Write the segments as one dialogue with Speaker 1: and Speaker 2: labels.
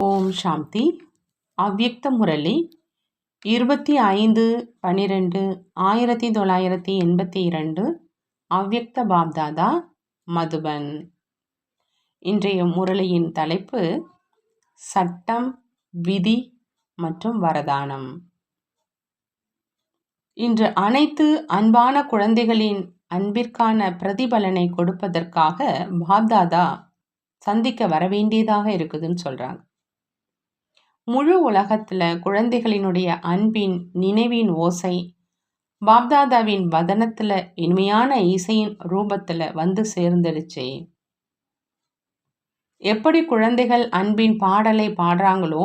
Speaker 1: ஓம் சாந்தி. அவ்யக்த முரளி. இருபத்தி ஐந்து பன்னிரெண்டு ஆயிரத்தி தொள்ளாயிரத்தி எண்பத்தி இரண்டு. அவ்யக்த பாப்தாதா மதுபன். இன்றைய முரளியின் தலைப்பு சட்டம் விதி மற்றும் வரதானம். இன்று அனைத்து அன்பான குழந்தைகளின் அன்பிற்கான பிரதிபலனை கொடுப்பதற்காக பாப்தாதா சந்திக்க வரவேண்டியதாக இருக்குதுன்னு சொல்கிறாங்க முழு உலகத்தில் குழந்தைகளினுடைய அன்பின் நினைவின் ஓசை பாப்தாதாவின் வதனத்தில் இனிமையான இசையின் ரூபத்தில் வந்து சேர்ந்துடுச்சு. எப்படி குழந்தைகள் அன்பின் பாடலை பாடுறாங்களோ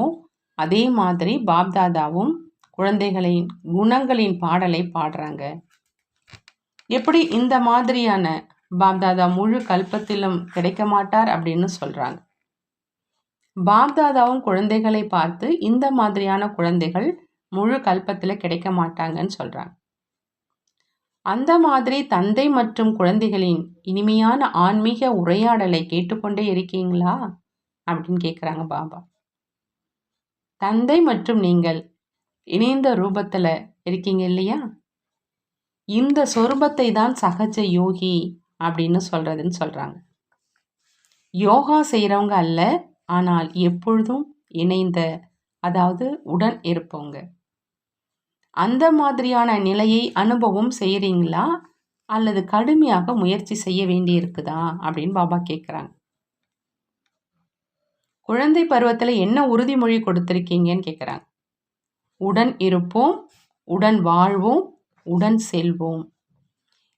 Speaker 1: அதே மாதிரி பாப்தாதாவும் குழந்தைகளின் குணங்களின் பாடலை பாடுறாங்க. எப்படி இந்த மாதிரியான பாப்தாதா முழு கல்பத்திலும் கிடைக்க மாட்டார் அப்படின்னு சொல்கிறாங்க பாப்தாதாவும் குழந்தைகளை பார்த்து இந்த மாதிரியான குழந்தைகள் முழு கல்பத்தில் கிடைக்க மாட்டாங்கன்னு சொல்கிறாங்க அந்த மாதிரி தந்தை மற்றும் குழந்தைகளின் இனிமையான ஆன்மீக உரையாடலை கேட்டுக்கொண்டே இருக்கீங்களா? அப்படின்னு கேட்குறாங்க பாபா. தந்தை மற்றும் நீங்கள் இணைந்த ரூபத்தில் இருக்கீங்க இல்லையா? இந்த சொரூபத்தை தான் சகஜ யோகி அப்படின்னு சொல்கிறதுன்னு சொல்கிறாங்க யோகா செய்கிறவங்க அல்ல ஆனால் எப்பொழுதும் இணைந்த அதாவது உடன் இருப்பவங்க அந்த மாதிரியான நிலையை அனுபவம் செய்கிறீங்களா அல்லது கடுமையாக முயற்சி செய்ய வேண்டி இருக்குதா அப்படின்னு பாபா கேட்குறாங்க குழந்தை பருவத்தில் என்ன உறுதிமொழி கொடுத்துருக்கீங்கன்னு கேட்குறாங்க உடன் இருப்போம் உடன் வாழ்வோம் உடன் செல்வோம்.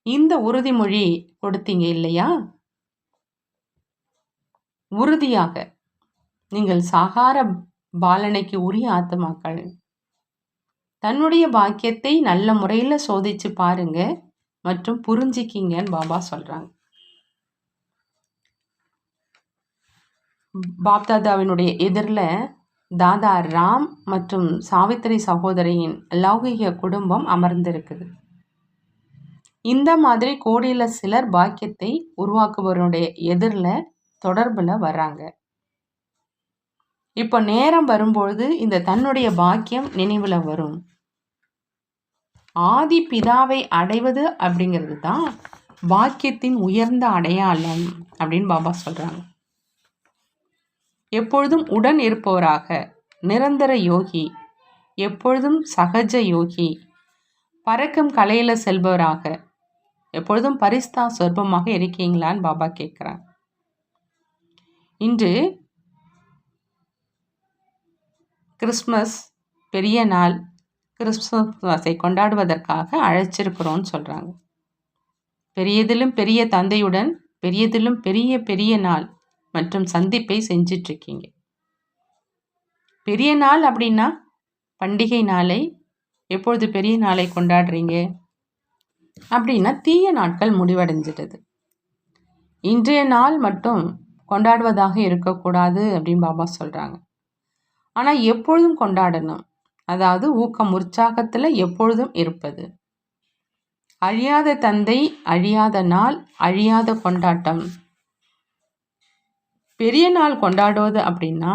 Speaker 1: இந்த உறுதிமொழி கொடுத்தீங்க இல்லையா? உறுதியாக. நீங்கள் சாகார பாலனைக்கு உரிய ஆத்மாக்கள் தன்னுடைய பாக்கியத்தை நல்ல முறையில் சோதிச்சு பாருங்க மற்றும் புரிஞ்சிக்கிங்கன்னு பாபா சொல்கிறாங்க பாப்தாதாவினுடைய எதிரில் தாதா ராம் மற்றும் சாவித்திரி சகோதரியின் லௌகிக குடும்பம் அமர்ந்திருக்குது. இந்த மாதிரி கோடியில் சிலர் பாக்கியத்தை உருவாக்குபவருடைய எதிரில் தொடர்பில் வர்றாங்க. இப்போ நேரம் வரும்பொழுது இந்த தன்னுடைய பாக்கியம் நினைவில் வரும். ஆதி பிதாவை அடைவது அப்படிங்கிறது தான் பாக்கியத்தின் உயர்ந்த அடையாளம் அப்படின்னு பாபா சொல்கிறாங்க எப்பொழுதும் உடன் இருப்பவராக நிரந்தர யோகி எப்பொழுதும் சகஜ யோகி பறக்கும் கலையில் செல்பவராக எப்பொழுதும் பரிஸ்தா சொர்பமாக இருக்கீங்களான்னு பாபா கேட்குறாங்க இன்று கிறிஸ்மஸ் பெரிய நாள் கிறிஸ்மஸை கொண்டாடுவதற்காக அழைச்சிருக்கிறோன்னு சொல்கிறாங்க பெரியதிலும் பெரிய தந்தையுடன் பெரியதிலும் பெரிய பெரிய நாள் மற்றும் சந்திப்பை செஞ்சிட்ருக்கீங்க. பெரிய நாள் அப்படின்னா பண்டிகை நாளை எப்பொழுது பெரிய நாளை கொண்டாடுறீங்க? அப்படின்னா தீய நாட்கள் முடிவடைஞ்சிட்டது இன்றைய நாள் மட்டும் கொண்டாடுவதாக இருக்கக்கூடாது அப்படின்னு பாபா சொல்கிறாங்க ஆனால் எப்பொழுதும் கொண்டாடணும். அதாவது ஊக்கம் உற்சாகத்தில் எப்பொழுதும் இருப்பது. அழியாத தந்தை அழியாத நாள் அழியாத கொண்டாட்டம். பெரிய நாள் கொண்டாடுவது அப்படின்னா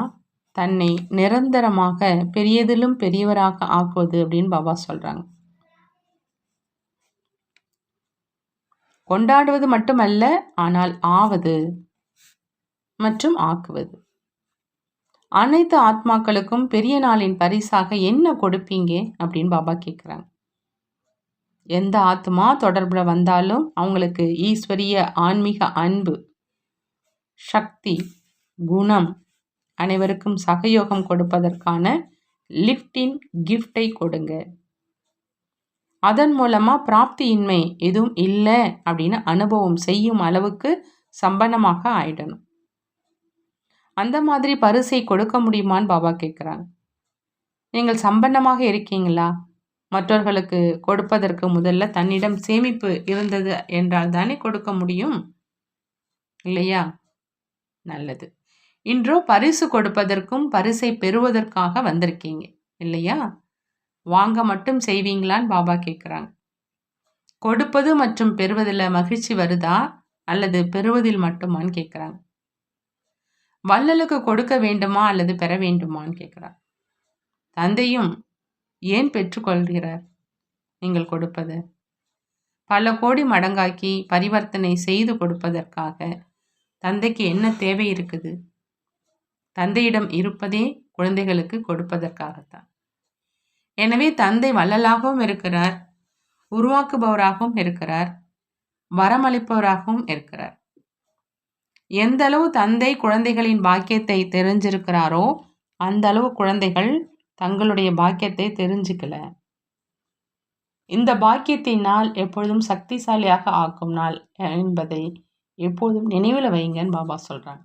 Speaker 1: தன்னை நிரந்தரமாக பெரியதிலும் பெரியவராக ஆக்குவது அப்படின்னு பாபா சொல்கிறாங்க கொண்டாடுவது மட்டுமல்ல ஆனால் ஆவது மற்றும் ஆக்குவது. அனைத்து ஆத்மாக்களுக்கும் பெரிய நாளின் பரிசாக என்ன கொடுப்பீங்க? அப்படின்னு பாபா கேட்குறாங்க எந்த ஆத்மா தொடர்பில் வந்தாலும் அவங்களுக்கு ஈஸ்வரிய ஆன்மீக அன்பு சக்தி குணம் அனைவருக்கும் சகயோகம் கொடுப்பதற்கான லிஃப்டின் கிஃப்டை கொடுங்க. அதன் மூலமாக பிராப்தியின்மை எதுவும் இல்லை அப்படின்னு அனுபவம் செய்யும் அளவுக்கு சம்பனமாக ஆயிடணும். அந்த மாதிரி பரிசை கொடுக்க முடியுமான்னு பாபா கேட்குறாங்க நீங்கள் சம்பன்னமாக இருக்கீங்களா? மற்றவர்களுக்கு கொடுப்பதற்கு முதல்ல தன்னிடம் சேமிப்பு இருந்தது என்றால் தானே கொடுக்க முடியும்? இல்லையா? நல்லது. இன்றோ பரிசு கொடுப்பதற்கும் பரிசை பெறுவதற்காக வந்திருக்கீங்க இல்லையா? வாங்க மட்டும் செய்வீங்களான்னு பாபா கேட்குறாங்க கொடுப்பது மற்றும் பெறுவதில் மகிழ்ச்சி வருதா? அல்லது பெறுவதில் மட்டுமான்னு கேட்குறாங்க வள்ளலுக்கு கொடுக்க வேண்டுமா அல்லது பெற வேண்டுமான்னு கேட்கிறார். தந்தையும் ஏன் பெற்றுக்கொள்கிறார்? நீங்கள் கொடுப்பது. பல கோடி மடங்காக்கி பரிவர்த்தனை செய்து கொடுப்பதற்காக தந்தைக்கு என்ன தேவை இருக்குது? தந்தையிடம் இருப்பதே குழந்தைகளுக்கு கொடுப்பதற்காகத்தான். எனவே தந்தை வள்ளலாகவும் இருக்கிறார் உருவாக்குபவராகவும் இருக்கிறார் வரமளிப்பவராகவும் இருக்கிறார். எந்த அளவு தந்தை குழந்தைகளின் பாக்கியத்தை தெரிஞ்சிருக்கிறாரோ அந்த அளவு குழந்தைகள் தங்களுடைய பாக்கியத்தை தெரிஞ்சுக்கல. இந்த பாக்கியத்தை நாள் எப்பொழுதும் சக்திசாலியாக ஆக்கும் நாள் என்பதை எப்போதும் நினைவில் வைங்கன்னு பாபா சொல்கிறாங்க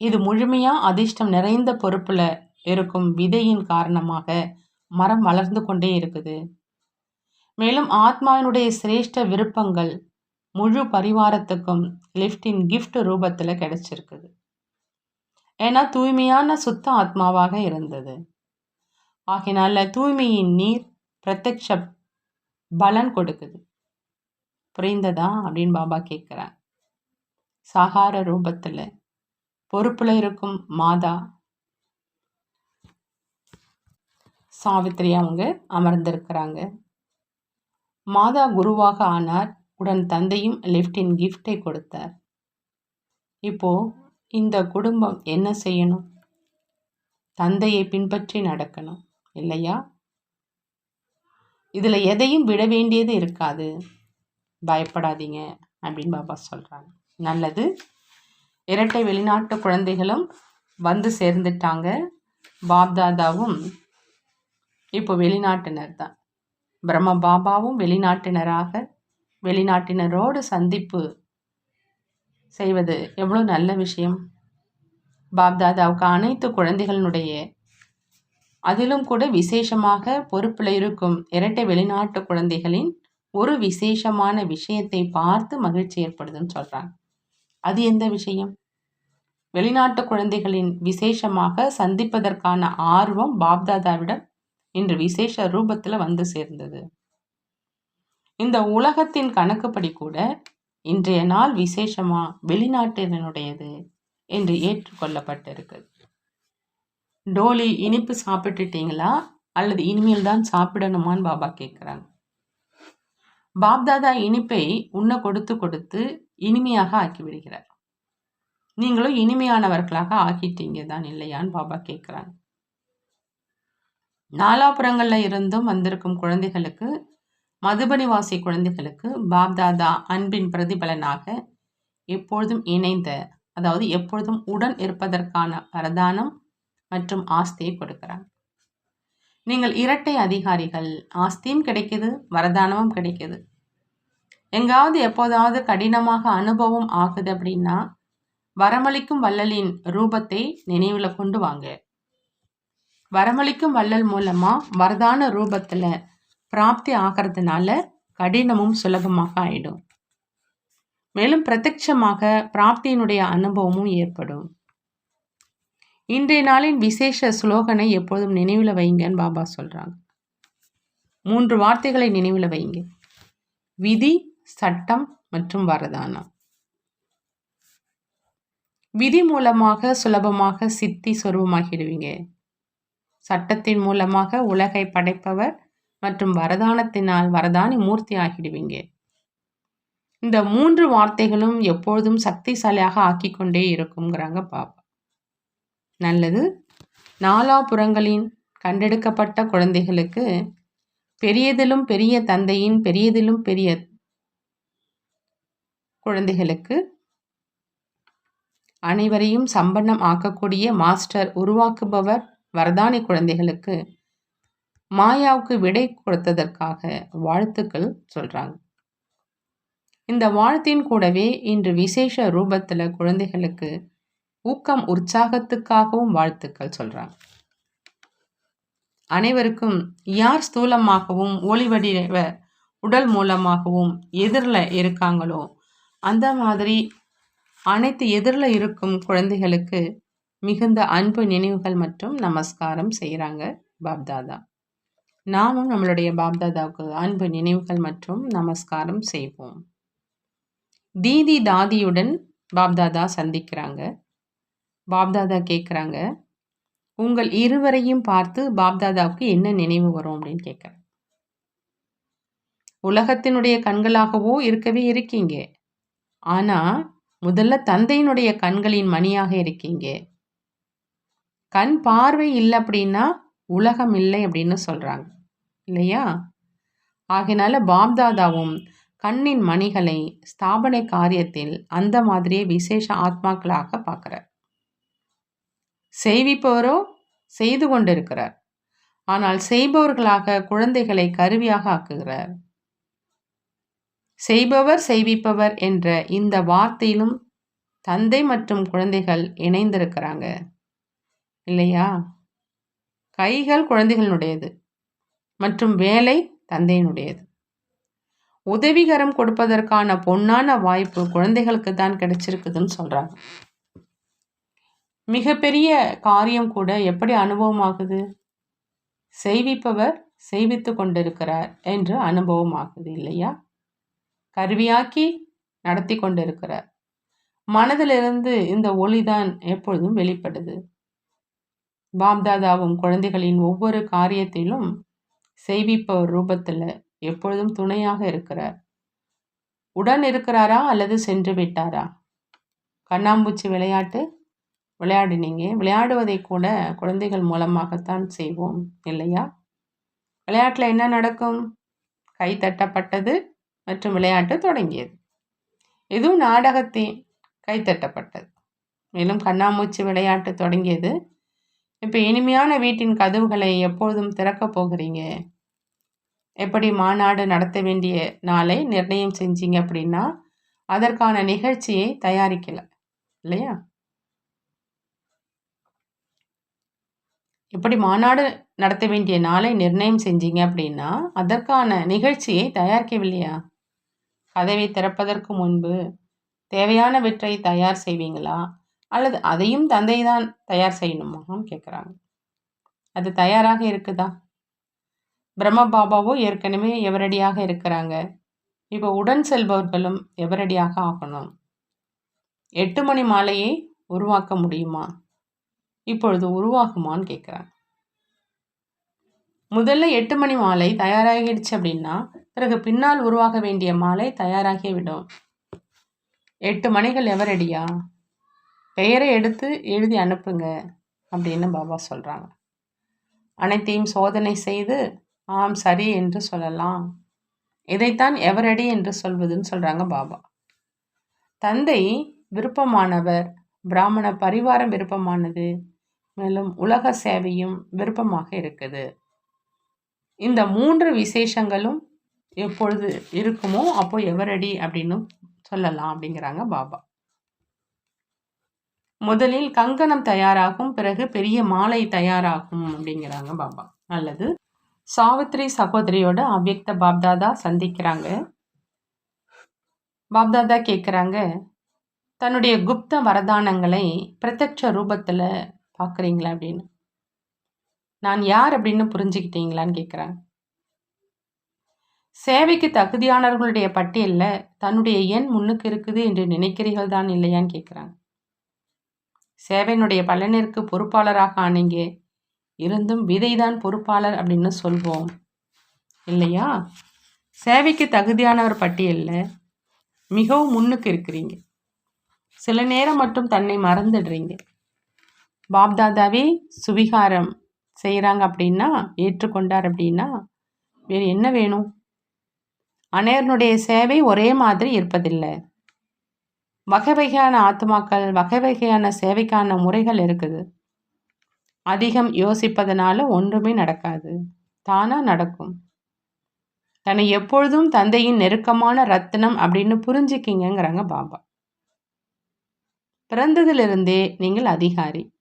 Speaker 1: இது முழுமையாக அதிர்ஷ்டம் நிறைந்த பொறுப்பில் இருக்கும் விதையின் காரணமாக மரம் வளர்ந்து கொண்டே இருக்குது. மேலும் ஆத்மாவினுடைய சிரேஷ்ட விருப்பங்கள் முழு பரிவாரத்துக்கும் லிஃப்டின் கிஃப்ட் ரூபத்தில் கிடைச்சிருக்குது. ஏன்னா தூய்மையான சுத்த ஆத்மாவாக இருந்தது. ஆகினால தூய்மையின் நீர் பிரத்யக்ஷ பலன் கொடுக்குது. புரிந்ததா? அப்படின்னு பாபா கேட்குறாங்க சாகார ரூபத்தில் பொறுப்பில் இருக்கும் மாதா சாவித்திரி அவங்க அமர்ந்திருக்கிறாங்க. மாதா குருவாக ஆனார். உடன் தந்தையும் லிஃப்டின் கிஃப்டை கொடுத்தார். இப்போ இந்த குடும்பம் என்ன செய்யணும்? தந்தையை பின்பற்றி நடக்கணும் இல்லையா? இதில் எதையும் விட வேண்டியது இருக்காது. பயப்படாதீங்க அப்படின்னு பாபா சொல்கிறாங்க நல்லது. இரட்டை வெளிநாட்டு குழந்தைகளும் வந்து சேர்ந்துட்டாங்க. பாப்தாதாவும் இப்போ வெளிநாட்டினர் தான். பிரம்ம பாபாவும் வெளிநாட்டினராக வெளிநாட்டினரோடு சந்திப்பு செய்வது எவ்வளோ நல்ல விஷயம்? பாப்தாதாவுக்கு அனைத்து குழந்தைகளினுடைய அதிலும் கூட விசேஷமாக பொறுப்பில் இருக்கும் இரட்டை வெளிநாட்டு குழந்தைகளின் ஒரு விசேஷமான விஷயத்தை பார்த்து மகிழ்ச்சி ஏற்படுதுன்னு சொல்கிறாங்க அது எந்த விஷயம்? வெளிநாட்டு குழந்தைகளின் விசேஷமாக சந்திப்பதற்கான ஆர்வம் பாப்தாதாவிடம் இன்று விசேஷ ரூபத்தில் வந்து சேர்ந்தது. இந்த உலகத்தின் கணக்குப்படி கூட இன்றைய நாள் விசேஷமா வெளிநாட்டினுடையது என்று ஏற்றுக்கொள்ளப்பட்டிருக்கு. டோலி இனிப்பு சாப்பிட்டுட்டீங்களா? அல்லது இனிமேல் தான் சாப்பிடணுமான்னு பாபா கேட்குறாங்க. பாப்தாதா இனிப்பை உண்ண கொடுத்து கொடுத்து இனிமையாக ஆக்கி விடுகிறார் நீங்களும் இனிமையானவர்களாக ஆக்கிட்டீங்க தான் இல்லையான்னு பாபா கேட்குறாங்க. நாலாபுரங்களில் இருந்தும் வந்திருக்கும் குழந்தைகளுக்கு மதுபனிவாசி குழந்தைகளுக்கு பாப்தாதா அன்பின் பிரதிபலனாக எப்பொழுதும் இணைந்த அதாவது எப்பொழுதும் உடன் இருப்பதற்கான வரதானம் மற்றும் ஆஸ்தியை கொடுக்கிறார். நீங்கள் இரட்டை அதிகாரிகள் ஆஸ்தியும் கிடைக்கிது வரதானமும் கிடைக்கிது. எங்காவது எப்போதாவது கடினமாக அனுபவம் ஆகுது அப்படின்னா வரமளிக்கும் வள்ளலின் ரூபத்தை நினைவில் கொண்டு வாங்க. வரமளிக்கும் வள்ளல் மூலமாக வரதான ரூபத்தில் பிராப்தி ஆகிறதுனால கடினமும் சுலபமாக ஆயிடும். மேலும் பிரத்யட்சமாக பிராப்தியினுடைய அனுபவமும் ஏற்படும். இன்றைய நாளின் விசேஷ ஸ்லோகனை எப்போதும் நினைவில் வைங்கன்னு பாபா சொல்கிறாங்க மூன்று வார்த்தைகளை நினைவில் வைங்க. விதி சட்டம் மற்றும் வரதானம். விதி மூலமாக சுலபமாக சித்தி சொருபமாகிடுவீங்க. சட்டத்தின் மூலமாக உலகை படைப்பவர் மற்றும் வரதானத்தினால் வரதானி மூர்த்தி ஆகிடுவீங்க இந்த மூன்று வார்த்தைகளும் எப்பொழுதும் சக்திசாலியாக ஆக்கிக்கொண்டே இருக்குங்கிறாங்க பாப்பா நல்லது. நாலாபுறங்களின் கண்டெடுக்கப்பட்ட குழந்தைகளுக்கு பெரியதிலும் பெரிய தந்தையின் பெரியதிலும் பெரிய குழந்தைகளுக்கு அனைவரையும் சம்பன்னம் ஆக்கக்கூடிய மாஸ்டர் உருவாக்குபவர் வரதானி குழந்தைகளுக்கு மாயாவுக்கு விடை கொடுத்ததற்காக வாழ்த்துக்கள் சொல்கிறாங்க இந்த வாழ்த்தின் கூடவே இன்று விசேஷ ரூபத்தில் குழந்தைகளுக்கு ஊக்கம் உற்சாகத்துக்காகவும் வாழ்த்துக்கள் சொல்கிறாங்க அனைவருக்கும் யார் ஸ்தூலமாகவும் ஒளிவடிவ உடல் மூலமாகவும் எதிரில் இருக்காங்களோ அந்த மாதிரி அனைத்து எதிரில் இருக்கும் குழந்தைகளுக்கு மிகுந்த அன்பு நினைவுகள் மற்றும் நமஸ்காரம் செய்கிறாங்க பாப்தாதா. நாமும் நம்மளுடைய பாப்தாதாவுக்கு அன்பு நினைவுகள் மற்றும் நமஸ்காரம் செய்வோம். தீதி தாதியுடன் பாப்தாதா சந்திக்கிறாங்க. பாப்தாதா கேட்குறாங்க உங்கள் இருவரையும் பார்த்து பாப்தாதாவுக்கு என்ன நினைவு வரும்? அப்படின்னு கேட்குறேன் உலகத்தினுடைய கண்களாகவோ இருக்கவே இருக்கீங்க. ஆனால் முதல்ல தந்தையினுடைய கண்களின் மணியாக இருக்கீங்க. கண் பார்வை இல்லை அப்படின்னா உலகம் இல்லை அப்படின்னு சொல்கிறாங்க இல்லையா? ஆகினால பாப்தாதாவும் கண்ணின் மணிகளை ஸ்தாபனை காரியத்தில் அந்த மாதிரியே விசேஷ ஆத்மாக்களாக பார்க்கிறார். செய்விப்பவரோ செய்து கொண்டிருக்கிறார். ஆனால் செய்பவர்களாக குழந்தைகளை கருவியாக ஆக்குகிறார். செய்பவர் செய்விப்பவர் என்ற இந்த வார்த்தையிலும் தந்தை மற்றும் குழந்தைகள் இணைந்திருக்கிறாங்க. இல்லையா? கைகள் குழந்தைகளுடையது. மற்றும் வேலை தந்தையினுடையது. உதவிகரம் கொடுப்பதற்கான பொன்னான வாய்ப்பு குழந்தைகளுக்கு தான் கிடைச்சிருக்குதுன்னு சொல்கிறாங்க மிகப்பெரிய காரியம் கூட எப்படி அனுபவமாகுது? செய்விப்பவர் செய்வித்து கொண்டிருக்கிறார் என்று அனுபவமாகுது இல்லையா? கருவியாக்கி நடத்தி கொண்டிருக்கிறார். மனதிலிருந்து இந்த ஒளிதான் எப்பொழுதும் வெளிப்படுது. பாப்தாதாவும் குழந்தைகளின் ஒவ்வொரு காரியத்திலும் செய்விப்பவர் ரூபத்தில் எப்பொழுதும் துணையாக இருக்கிறார். உடன் இருக்கிறாரா அல்லது சென்று விட்டாரா? கண்ணாம்பூச்சி விளையாட்டு? விளையாடினீங்க விளையாடுவதை கூட குழந்தைகள் மூலமாகத்தான் செய்வோம் இல்லையா? விளையாட்டில் என்ன நடக்கும்? கை தட்டப்பட்டது மற்றும் விளையாட்டு தொடங்கியது. இதுவும் நாடகத்தின் கைத்தட்டப்பட்டது மேலும் கண்ணாமூச்சி விளையாட்டு தொடங்கியது. இப்போ இனிமையான வீட்டின் கதவுகளை எப்பொழுதும் திறக்கப் போகிறீங்க? எப்படி மாநாடு நடத்த வேண்டிய நாளை நிர்ணயம் செஞ்சீங்க அப்படின்னா அதற்கான நிகழ்ச்சியை தயாரிக்கல இல்லையா? எப்படி மாநாடு நடத்த வேண்டிய நாளை நிர்ணயம் செஞ்சீங்க அப்படின்னா அதற்கான நிகழ்ச்சியை தயாரிக்கவில்லையா? கதவை திறப்பதற்கு முன்பு தேவையானவற்றை தயார் செய்வீங்களா? அல்லது அதையும் தந்தை தான் தயார் செய்யணுமான்னு கேட்குறாங்க. அது தயாராக இருக்குதா? பிரம்ம பாபாவோ ஏற்கனவே எவரடியாக இருக்கிறாங்க? இப்போ உடன் செல்பவர்களும் எவரடியாக ஆகணும்? எட்டு மணி மாலையை உருவாக்க முடியுமா? இப்பொழுது உருவாகுமான்னு கேட்குறாங்க. முதல்ல எட்டு மணி மாலை தயாராகிடுச்சு அப்படின்னா பிறகு பின்னால் உருவாக வேண்டிய மாலை தயாராகிவிடும். எட்டு மணிகள் எவரடியா? பெயரை எடுத்து எழுதி அனுப்புங்க அப்படின்னு பாபா சொல்கிறாங்க அனைத்தையும் சோதனை செய்து ஆம் சரி என்று சொல்லலாம். இதைத்தான் எவரடி என்று சொல்வதுன்னு சொல்கிறாங்க பாபா. தந்தை விருப்பமானவர் பிராமண பரிவாரம் விருப்பமானது மேலும் உலக சேவையும் விருப்பமாக இருக்குது. இந்த மூன்று விசேஷங்களும் எப்பொழுது இருக்குமோ அப்போ எவரடி அப்படின்னு சொல்லலாம் அப்படிங்கிறாங்க பாபா. முதலில் கங்கணம் தயாராகும் பிறகு பெரிய மாலை தயாராகும் அப்படிங்கிறாங்க பாபா. அல்லது சாவித்ரி சகோதரியோட அவ்யக்த பாப்தாதா சந்திக்கிறாங்க. பாப்தாதா கேட்குறாங்க தன்னுடைய குப்த வரதானங்களை பிரத்யட்ச ரூபத்தில் பார்க்குறீங்களா அப்படின்னு. நான் யார்? அப்படின்னு புரிஞ்சுக்கிட்டீங்களான்னு கேட்குறாங்க சேவைக்கு தகுதியானவர்களுடைய பட்டியலில் தன்னுடைய எண் முன்னுக்கு இருக்குது என்று நினைக்கிறீர்கள் தான் இல்லையான்னு கேட்குறாங்க சேவையினுடைய பலனிற்கு பொறுப்பாளராக ஆனீங்க. இருந்தும் விதைதான் பொறுப்பாளர் அப்படின்னு சொல்வோம். இல்லையா? சேவைக்கு தகுதியானவர் பட்டியலில். மிகவும் முன்னுக்கு இருக்கிறீங்க. சில நேரம் மட்டும் தன்னை மறந்துடுறீங்க. பாப்தாதாவே சுவிகாரம் செய்கிறாங்க அப்படின்னா ஏற்றுக்கொண்டார் அப்படின்னா வேறு என்ன வேணும்? அனைவருடைய சேவை ஒரே மாதிரி இருப்பதில்லை. வகை வகையான ஆத்மாக்கள் வகை வகையான சேவைக்கான முறைகள் இருக்குது. அதிகம் யோசிப்பதனால ஒன்றுமே நடக்காது. தானாக நடக்கும். தன்னை எப்பொழுதும் தந்தையின் நெருக்கமான ரத்தினம் அப்படின்னு புரிஞ்சுக்கிங்கிறாங்க பாபா. பிறந்ததிலிருந்தே நீங்கள் அதிகாரி.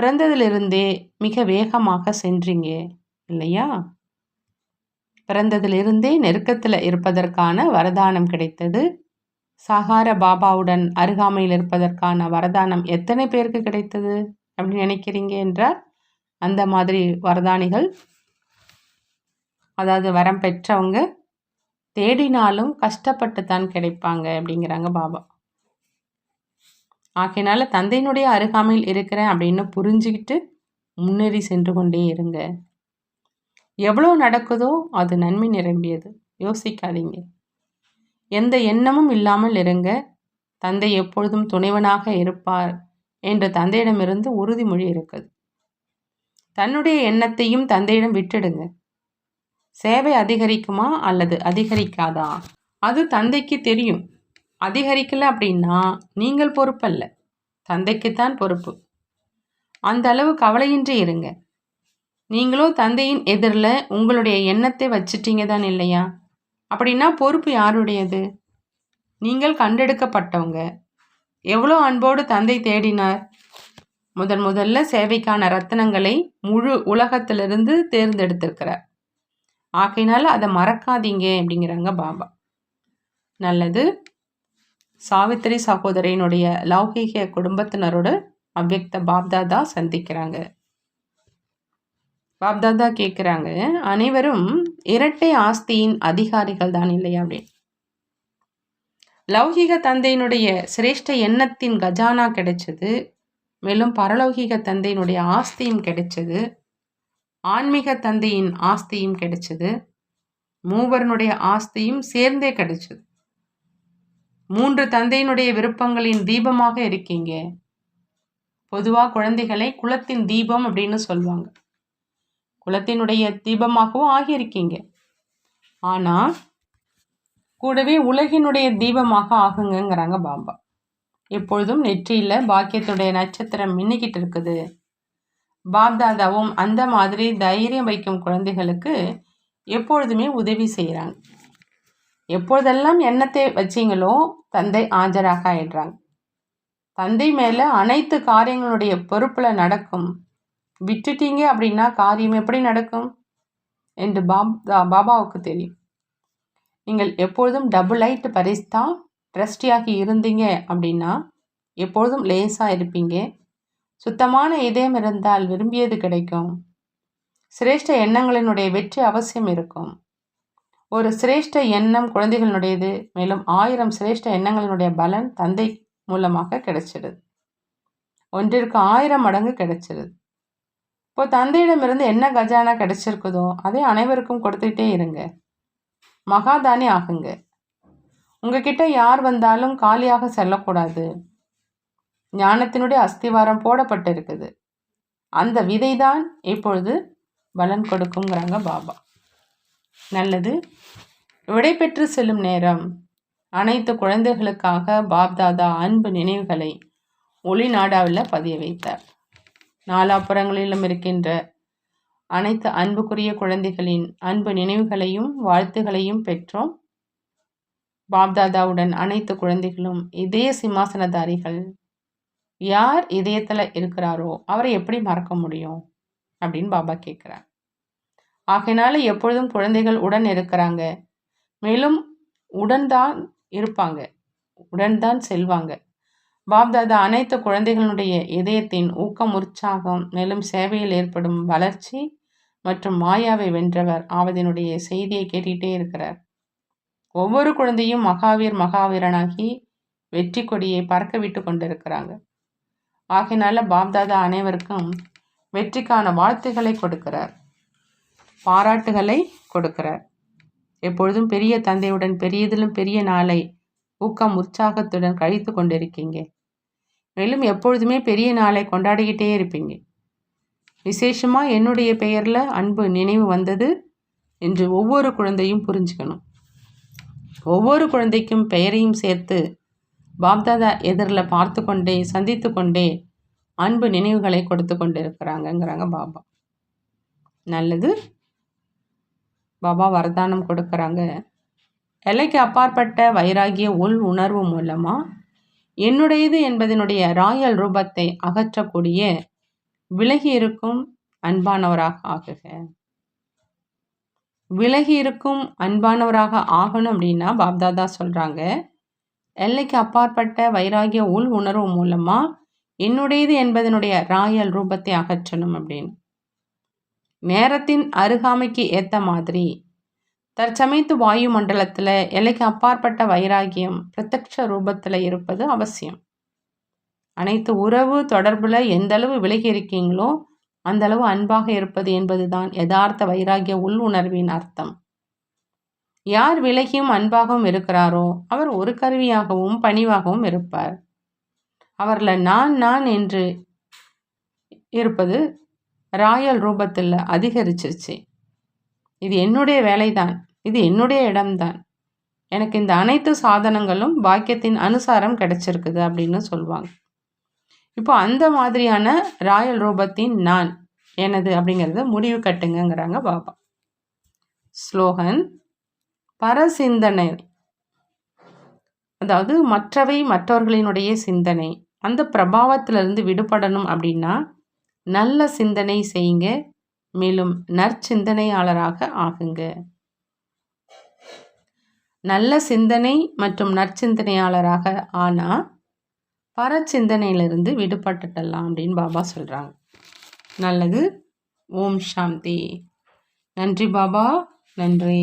Speaker 1: பிறந்ததிலிருந்தே மிக வேகமாக சென்றீங்க இல்லையா? பிறந்ததிலிருந்தே நெருக்கத்தில் இருப்பதற்கான வரதானம் கிடைத்தது. சாகார பாபாவுடன் அருகாமையில் இருப்பதற்கான வரதானம் எத்தனை பேருக்கு கிடைத்தது அப்படின்னு நினைக்கிறீங்க என்றால் அந்த மாதிரி வரதானிகள் அதாவது வரம் பெற்றவங்க தேடினாலும் கஷ்டப்பட்டு தான் கிடைப்பாங்க அப்படிங்கிறாங்க பாபா. ஆகையினால தந்தையினுடைய அருகாமையில் இருக்கிறேன் அப்படின்னு புரிஞ்சுக்கிட்டு முன்னேறி சென்று கொண்டே இருங்க. எவ்வளோ நடக்குதோ அது நன்மை நிரம்பியது. யோசிக்காதீங்க. எந்த எண்ணமும் இல்லாமல் இருங்க. தந்தை எப்பொழுதும் துணைவனாக இருப்பார் என்ற தந்தையிடமிருந்து உறுதிமொழி இருக்குது. தன்னுடைய எண்ணத்தையும் தந்தையிடம் விட்டுடுங்க. சேவை அதிகரிக்குமா அல்லது அதிகரிக்காதா? அது தந்தைக்கு தெரியும். அதிகரிக்கல அப்படின்னா நீங்கள் பொறுப்பல்ல. தந்தைக்குத்தான் பொறுப்பு. அந்த அளவு கவலையின்றி இருங்க. நீங்களோ தந்தையின் எதிரில் உங்களுடைய எண்ணத்தை வச்சிட்டீங்க தான் இல்லையா? அப்படின்னா பொறுப்பு யாருடையது? நீங்கள் கண்டெடுக்கப்பட்டவங்க. எவ்வளோ அன்போடு தந்தை தேடினார்? முதன் முதல்ல சேவைக்கான ரத்தனங்களை முழு உலகத்திலிருந்து தேர்ந்தெடுத்திருக்கிறார். ஆகையினால அதை மறக்காதீங்க அப்படிங்கிறாங்க பாபா. நல்லது. சாவித்திரி சகோதரியினுடைய லௌகீக குடும்பத்தினரோட அவ்வக்த பாப்தாதா சந்திக்கிறாங்க. பாப்தாதா கேட்குறாங்க அனைவரும் இரட்டை ஆஸ்தியின் அதிகாரிகள் தான் இல்லையா அப்படின்னு லௌகிக தந்தையினுடைய சிரேஷ்ட எண்ணத்தின் கஜானா கிடைச்சது. மேலும் பரலௌகிக தந்தையினுடைய ஆஸ்தியும் கிடைச்சது. ஆன்மீக தந்தையின் ஆஸ்தியும் கிடைச்சது. மூவரனுடைய ஆஸ்தியும் சேர்ந்தே கிடைச்சது. மூன்று தந்தையினுடைய விருப்பங்களின் தீபமாக இருக்கீங்க. பொதுவாக குழந்தைகளை குலத்தின் தீபம் அப்படின்னு சொல்லுவாங்க. குலத்தினுடைய தீபமாகவும் ஆகியிருக்கீங்க. ஆனால் கூடவே உலகினுடைய தீபமாக ஆகுங்கிறாங்க பாபா. எப்பொழுதும் நெற்றியில் பாக்கியத்துடைய நட்சத்திரம் மின்னிக்கிட்டு இருக்குது. பாப்தாதாவும் அந்த மாதிரி தைரியம் வைக்கும் குழந்தைகளுக்கு எப்பொழுதுமே உதவி செய்கிறாங்க எப்பொழுதெல்லாம் எண்ணத்தை வச்சிங்களோ தந்தை ஆஜராக ஆயிடுறாங்க. தந்தை மேலே அனைத்து காரியங்களுடைய பொறுப்பில் நடக்கும் விட்டுட்டீங்க அப்படின்னா காரியம் எப்படி நடக்கும்? என்று பாப் பாபாவுக்கு தெரியும். நீங்கள் எப்பொழுதும் டபுள் லைட் பரிஸ்தா ட்ரஸ்டியாகி இருந்தீங்க அப்படின்னா எப்பொழுதும் லேசாக இருப்பீங்க. சுத்தமான இதயம் இருந்தால் விரும்பியது கிடைக்கும். சிரேஷ்ட எண்ணங்களினுடைய வெற்றி அவசியம் இருக்கும். ஒரு சிரேஷ்ட எண்ணம் குழந்தைகளினுடையது மேலும் ஆயிரம் சிரேஷ்ட எண்ணங்களினுடைய பலன் தந்தை மூலமாக கிடைச்சிடுது. ஒன்றிற்கு ஆயிரம் மடங்கு கிடைச்சிருது இப்போ தந்தையிடமிருந்து என்ன கஜானா கிடைச்சிருக்குதோ அதை அனைவருக்கும் கொடுத்துக்கிட்டே இருங்க. மகாதானி ஆகுங்க. உங்ககிட்ட யார் வந்தாலும் காலியாக செல்லக்கூடாது. ஞானத்தினுடைய அஸ்திவாரம் போடப்பட்டு இருக்குது அந்த விதை தான் இப்பொழுது பலன் கொடுக்குங்கிறாங்க பாபா. நல்லது. விடைபெற்று செல்லும் நேரம். அனைத்து குழந்தைகளுக்காக பாப்தாதா அன்பு நினைவுகளை ஒளி நாடாவில் பதிய வைத்தார். நாலாப்புறங்களிலும் இருக்கின்ற அனைத்து அன்புக்குரிய குழந்தைகளின் அன்பு நினைவுகளையும் வாழ்த்துகளையும் பெற்றோம். பாப்தாதாவுடன் அனைத்து குழந்தைகளும் இதய சிம்மாசனதாரிகள். யார் இதயத்தில் இருக்கிறாரோ அவரை எப்படி மறக்க முடியும்? அப்படின்னு பாபா கேட்குறார் ஆகையினால எப்பொழுதும் குழந்தைகள் உடன் இருக்கிறாங்க. மேலும் உடன்தான் இருப்பாங்க. உடன்தான் செல்வாங்க. பாப்தாதா அனைத்து குழந்தைகளுடைய இதயத்தின் ஊக்கம் உற்சாகம் மேலும் சேவையில் ஏற்படும் வளர்ச்சி மற்றும் மாயாவை வென்றவர் ஆவதினுடைய செய்தியை கேட்டுக்கிட்டே இருக்கிறார். ஒவ்வொரு குழந்தையும் மகாவீர் மகாவீரனாகி வெற்றி கொடியை பறக்க விட்டு கொண்டிருக்கிறாங்க. ஆகையினால பாப்தாதா அனைவருக்கும் வெற்றிக்கான வாழ்த்துக்களை கொடுக்கிறார். பாராட்டுகளை கொடுக்கிறார். எப்பொழுதும் பெரிய தந்தையுடன் பெரியதிலும் பெரிய நாளை ஊக்கம் உற்சாகத்துடன் கழித்து கொண்டிருக்கீங்க. மேலும் எப்பொழுதுமே பெரிய நாளை கொண்டாடிக்கிட்டே இருப்பீங்க. விசேஷமாக என்னுடைய பெயரில் அன்பு நினைவு வந்தது என்று ஒவ்வொரு குழந்தையும் புரிஞ்சுக்கணும். ஒவ்வொரு குழந்தைக்கும் பெயரையும் சேர்த்து பாப்தாதா எதிரில் பார்த்து கொண்டே சந்தித்து கொண்டே அன்பு நினைவுகளை கொடுத்து கொண்டு இருக்கிறாங்கங்கிறாங்க பாபா. நல்லது. பாபா வரதானம் கொடுக்குறாங்க. எல்லைக்கு அப்பாற்பட்ட வைராகிய உள் உணர்வு மூலமாக என்னுடையது என்பதனுடைய ராயல் ரூபத்தை அகற்றக்கூடிய விலகி இருக்கும் அன்பானவராக ஆகுக. விலகி இருக்கும் அன்பானவராக ஆகணும் அப்படின்னா பாப்தாதா சொல்கிறாங்க எல்லைக்கு அப்பாற்பட்ட வைராகிய உள் உணர்வு மூலமாக என்னுடையது என்பதனுடைய ராயல் ரூபத்தை அகற்றணும் அப்படின்னு. நேரத்தின் அருகாமைக்கு ஏற்ற மாதிரி தற்சமயத்து வாயு மண்டலத்தில் எல்லைக்கு அப்பாற்பட்ட வைராகியம் பிரத்யக்ஷ ரூபத்தில் இருப்பது அவசியம். அனைத்து உறவு தொடர்பில் எந்தளவு விலகி இருக்கீங்களோ அந்த அளவு அன்பாக இருப்பது என்பதுதான் யதார்த்த வைராகிய உள்ளுணர்வின் அர்த்தம். யார் விலகியும் அன்பாகவும் இருக்கிறாரோ அவர் ஒரு கருவியாகவும் பணிவாகவும் இருப்பார். அவரில் நான் நான் என்று இருப்பது ராயல் ரூபத்தில் அதிகரிச்சிருச்சு. இது என்னுடைய வேலைதான். இது என்னுடைய இடம்தான். எனக்கு இந்த அனைத்து சாதனங்களும் பாக்கியத்தின் அனுசாரம் கிடைச்சிருக்குது அப்படின்னு சொல்லுவாங்க இப்போ அந்த மாதிரியான ராயல் ரூபத்தின் நான் எனது அப்படிங்கிறத முடிவு கட்டுங்கிறாங்க பாபா. ஸ்லோகன் பரசிந்தனை அதாவது மற்றவை மற்றவர்களினுடைய சிந்தனை. அந்த பிரபாவத்திலிருந்து விடுபடணும் அப்படின்னா நல்ல சிந்தனை செய்யுங்க மேலும் நற்சிந்தனையாளராக ஆகுங்க. நல்ல சிந்தனை மற்றும் நற்சிந்தனையாளராக ஆனால் பரச்சிந்தனையிலிருந்து விடுபட்டுட்டலாம் அப்படின்னு பாபா சொல்கிறாங்க நல்லது. ஓம் சாந்தி. நன்றி பாபா. நன்றி.